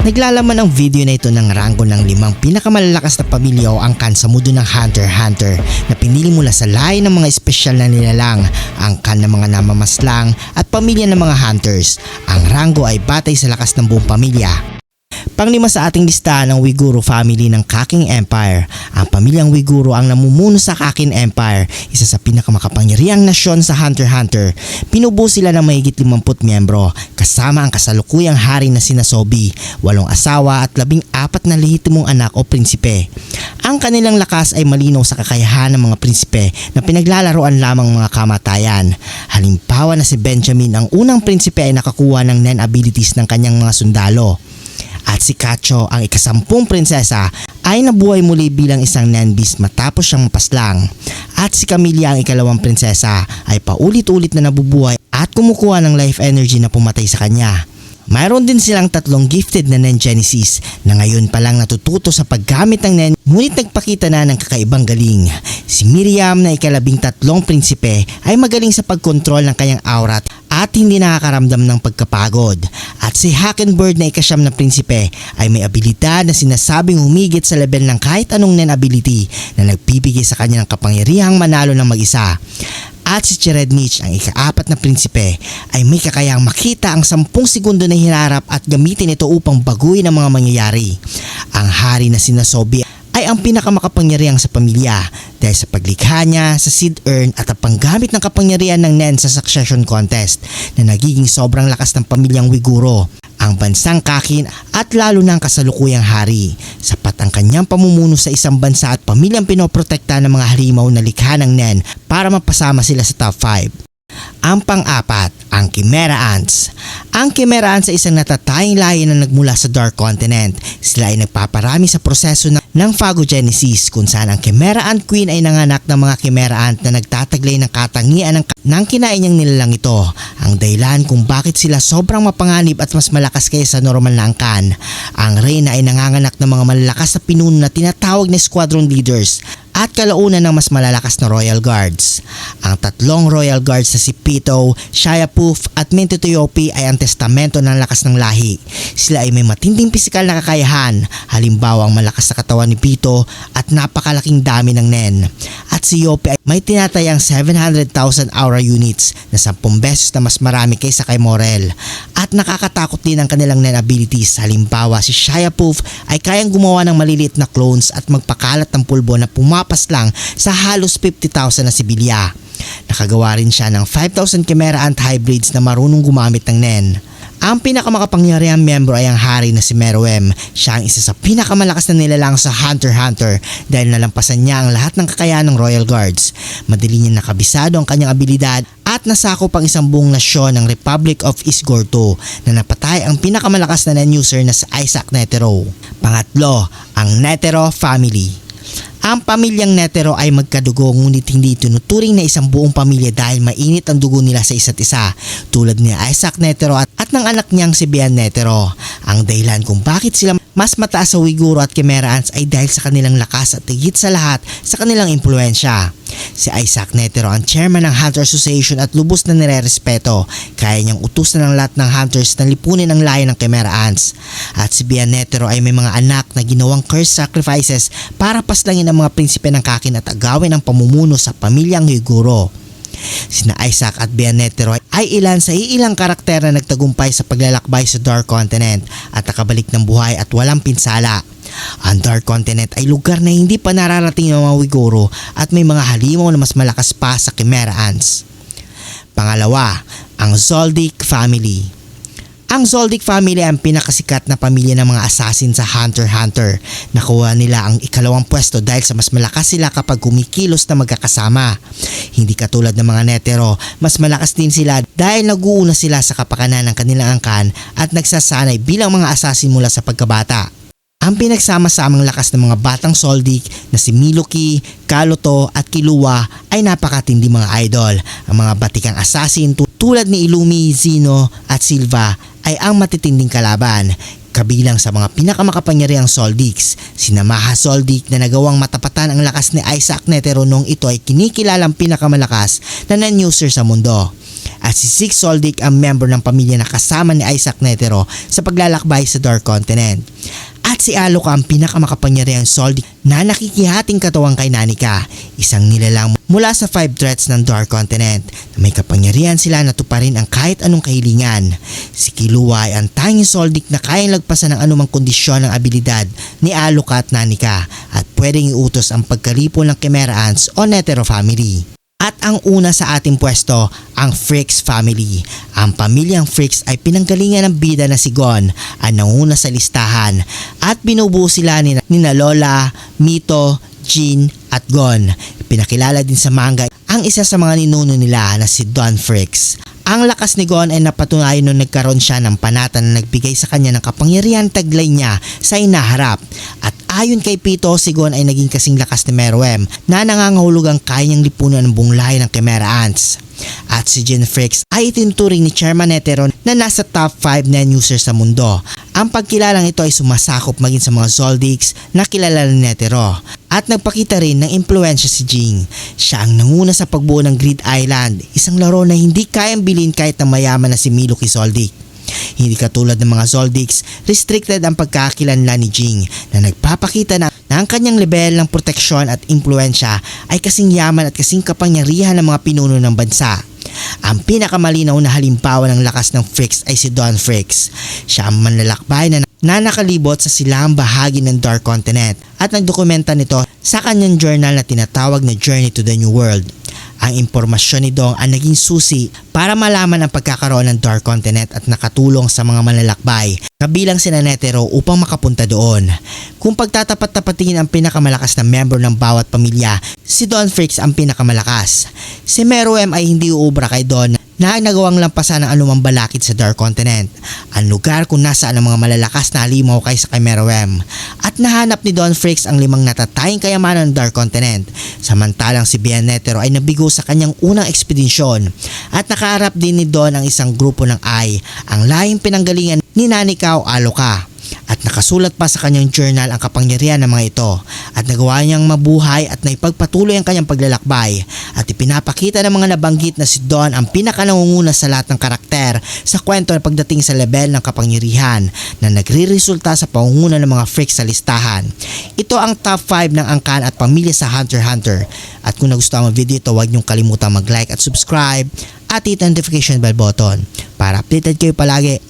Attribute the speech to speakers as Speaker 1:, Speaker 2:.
Speaker 1: Naglalaman ang video na ito ng ranggo ng limang pinakamalalakas na pamilya o angkan sa mundo ng Hunter x Hunter na pinili mula sa lahi ng mga espesyal na nilalang, angkan ng mga namamaslang at pamilya ng mga hunters. Ang ranggo ay batay sa lakas ng buong pamilya. Panglima sa ating listahan ang Uiguro family ng Kaking Empire. Ang pamilyang Uiguro ang namumuno sa Kaking Empire, isa sa pinakamakapangyarihang nasyon sa Hunter x Hunter. Pinubuo sila ng mahigit 50 miyembro, kasama ang kasalukuyang hari na sina Sobi, walong asawa at labing apat na lehitimong anak o prinsipe. Ang kanilang lakas ay malinaw sa kakayahan ng mga prinsipe na pinaglalaroan lamang mga kamatayan. Halimbawa na si Benjamin ang unang prinsipe ay nakakuha ng Nen abilities ng kanyang mga sundalo. At si Kacho, ang ikasampung prinsesa, ay nabuhay muli bilang isang Nen beast matapos siyang mapaslang. At si Camilla, ang ikalawang prinsesa, ay paulit-ulit na nabubuhay at kumukuha ng life energy na pumatay sa kanya. Mayroon din silang tatlong gifted na Nen Genesis na ngayon pa lang natututo sa paggamit ng Nen ngunit nagpakita na ng kakaibang galing. Si Miriam na ikalabing tatlong prinsipe ay magaling sa pagkontrol ng kanyang aura at hindi nakakaramdam ng pagkapagod. At si Hackenberg na ikasyam na prinsipe ay may abilidad na sinasabing humigit sa level ng kahit anong Nen ability na nagbibigay sa kanya ng kapangyarihang manalo ng mag-isa. At si Cherednich, ang ikaapat na prinsipe, ay may kakayang makita ang sampung segundo na hinarap at gamitin ito upang baguhin ang mga mangyayari. Ang hari na sinasobi ang pinakamakapangyarihang sa pamilya dahil sa paglikha niya sa seed urn at ang panggamit ng kapangyarihan ng Nen sa succession contest na nagiging sobrang lakas ng pamilyang Wiguro ang bansang kakin at lalo ang kasalukuyang hari. Sapat ang kanyang pamumuno sa isang bansa at pamilyang pinoprotekta ng mga halimaw na likha ng Nen para mapasama sila sa top 5. Ang pang-apat, ang Chimera Ants. Ang Chimera Ants ay isang natatayang lahi na nagmula sa Dark Continent. Sila ay nagpaparami sa proseso ng, ng phagogenesis kung saan ang Chimera Ant Queen ay nanganak ng mga Chimera Ant na nagtataglay ng katangian ng, ng kinain nilalang ito. Ang dahilan kung bakit sila sobrang mapanganib at mas malakas kaysa sa normal na angkan. Ang Reyna ay nanganganak ng mga malalakas na pinuno na tinatawag na squadron leaders at kalaunan ng mas malalakas na Royal Guards. Ang tatlong Royal Guards na si Pito, Shia Poof at Mintutuyopi ay ang testamento ng lakas ng lahi. Sila ay may matinding pisikal na kakayahan, halimbawa ang malakas na katawan ni Pito at napakalaking dami ng Nen. At si Yopi ay may tinatayang 700,000 aura units na 10 beses na mas marami kaysa kay Morel. At nakakatakot din ang kanilang Nen abilities, halimbawa si Shia Poof ay kayang gumawa ng maliliit na clones at magpakalat ng pulbo na pumapas lang sa halos 50,000 na sibilya. Nakagawa rin siya ng 5,000 Chimera Ant hybrids na marunong gumamit ng NEN. Ang pinakamakapangyarihang miyembro ay ang hari na si Meruem. Siya ang isa sa pinakamalakas na nilalang sa Hunter x Hunter dahil nalampasan niya ang lahat ng kakayahan ng Royal Guards. Madali niya nakabisado ang kanyang abilidad at nasakop ang isang buong nasyon ng Republic of Isgor II na napatay ang pinakamalakas na NEN user na si Isaac Netero. Pangatlo, ang Netero Family. Ang pamilyang Netero ay magkadugo ngunit hindi tinuturing na isang buong pamilya dahil mainit ang dugo nila sa isa't isa tulad ni Isaac Netero at, at ng anak niyang si Bian Netero. Ang dahilan kung bakit sila mas mataas sa Uiguro at Chimera Ants ay dahil sa kanilang lakas at higit sa lahat sa kanilang impluensya. Si Isaac Netero ang chairman ng Hunter Association at lubos na nire-respeto. Kaya niyang utusan ng lahat ng hunters na lipunin ang layo ng Chimera Ants. At si Bian Netero ay may mga anak na ginawang curse sacrifices para paslangin ang mga prinsipe ng kakin at agawin ang pamumuno sa pamilyang Uiguro. Sina Isaac at Bianetero ay ilan sa iilang karakter na nagtagumpay sa paglalakbay sa Dark Continent at nakabalik ng buhay at walang pinsala. Ang Dark Continent ay lugar na hindi pa nararating ng mga Wigoro at may mga halimaw na mas malakas pa sa Chimera Ants. Pangalawa, ang Zoldyck Family. Ang Zoldyck family ang pinakasikat na pamilya ng mga assassin sa Hunter x Hunter. Nakuha nila ang ikalawang pwesto dahil sa mas malakas sila kapag kumikilos na magkakasama. Hindi katulad ng mga netero, mas malakas din sila dahil nag-uuna sila sa kapakanan ng kanilang angkan at nagsasanay bilang mga assassin mula sa pagkabata. Ang pinagsama-samang lakas ng mga batang Soldik na si Miluki, Kaloto at Kilua ay napakatindi mga idol. Ang mga batikang assassin tulad ni Ilumi, Zino at Silva ay ang matitinding kalaban. Kabilang sa mga pinakamakapangyarihang Soldics, si Namaha Soldic na nagawang matapatan ang lakas ni Isaac Netero nung ito ay kinikilalang pinakamalakas na non-user sa mundo. At si Six Soldic ang member ng pamilya na kasama ni Isaac Netero sa paglalakbay sa Dark Continent. At si Alok ang pinakamakapangyarihang Soldic na nakikihating katawang kay Nanika, isang nilalang mula sa five threats ng Dark Continent na may kapangyarihan sila na tuparin ang kahit anong kahilingan. Si Kilua ay ang tanging Soldic na kayang lagpasan ng anumang kondisyon ng abilidad ni Alok at Nanika at pwedeng iutos ang pagkalipo ng Chimera Ants o Netero family. At ang una sa ating pwesto, ang Freaks family. Ang pamilyang Freaks ay pinanggalingan ng bida na si Gon, ang nanguna sa listahan. At binubuo sila ni, ni Lola, Mito, Jean at Gon. Pinakilala din sa manga ang isa sa mga ninuno nila na si Don Freaks. Ang lakas ni Gon ay napatunayan nung nagkaroon siya ng panata na nagbigay sa kanya ng kapangyarihan taglay niya sa inaharap. At ayon kay Pito, si Gon ay naging kasing lakas ni Meruem na nangangahulog ang kaya niyang lipunan ng buong lahi ng Chimera Ants. At si Jin Fricks ay itinuturing ni Chairman Netero na nasa top 5 na users sa mundo. Ang pagkilalang ito ay sumasakop maging sa mga Zoldyx na kilala ni Netero. At nagpakita rin ng impluensya si Jing. Siya ang nanguna sa pagbuo ng Grid Island, isang laro na hindi kayang bilhin kahit na mayaman na si Miluki Zoldyck. Hindi katulad ng mga Zoldyx, restricted ang pagkakakilanlan ni Jing na nagpapakita na, na ang kanyang level ng proteksyon at impluensya ay kasing yaman at kasing kapangyarihan ng mga pinuno ng bansa. Ang pinakamalinaw na halimbawa ng lakas ng Fricks ay si Don Fricks. Siya ang manlalakbay na, na nakalibot sa silang bahagi ng Dark Continent at nagdokumenta nito sa kanyang journal na tinatawag na Journey to the New World. Ang impormasyon ni Dong ang naging susi para malaman ang pagkakaroon ng Dark Continent at nakatulong sa mga manlalakbay kabilang sina Netero upang makapunta doon. Kung pagtatapat-tapatingin ang pinakamalakas na member ng bawat pamilya, si Don Fricks ang pinakamalakas. Si Meruem ay hindi uubra kay Don na nagawang lampasan ng anumang balakid sa Dark Continent, ang lugar kung nasaan ang mga malalakas na kaysa kay Meruem. At nahanap ni Don Fricks ang limang natatayang kayamanan ng Dark Continent, samantalang si Bien Netero ay nabigo sa kanyang unang ekspedisyon at nakaharap din ni Don ang isang grupo ng Ai, ang lahing pinanggalingan ni Nanikao Aloka at nakasulat pa sa kanyang journal ang kapangyarihan ng mga ito. At nagawa niyang mabuhay at naipagpatuloy ang kanyang paglalakbay. At ipinapakita ng mga nabanggit na si Don ang pinakanangunguna sa lahat ng karakter sa kwento na pagdating sa level ng kapangyarihan na nagre-resulta sa pangunguna ng mga freaks sa listahan. Ito ang top 5 ng angkan at pamilya sa Hunter x Hunter. At kung nagustuhan ang video ito huwag niyong kalimutang mag-like at subscribe at hit notification bell button para updated kayo palagi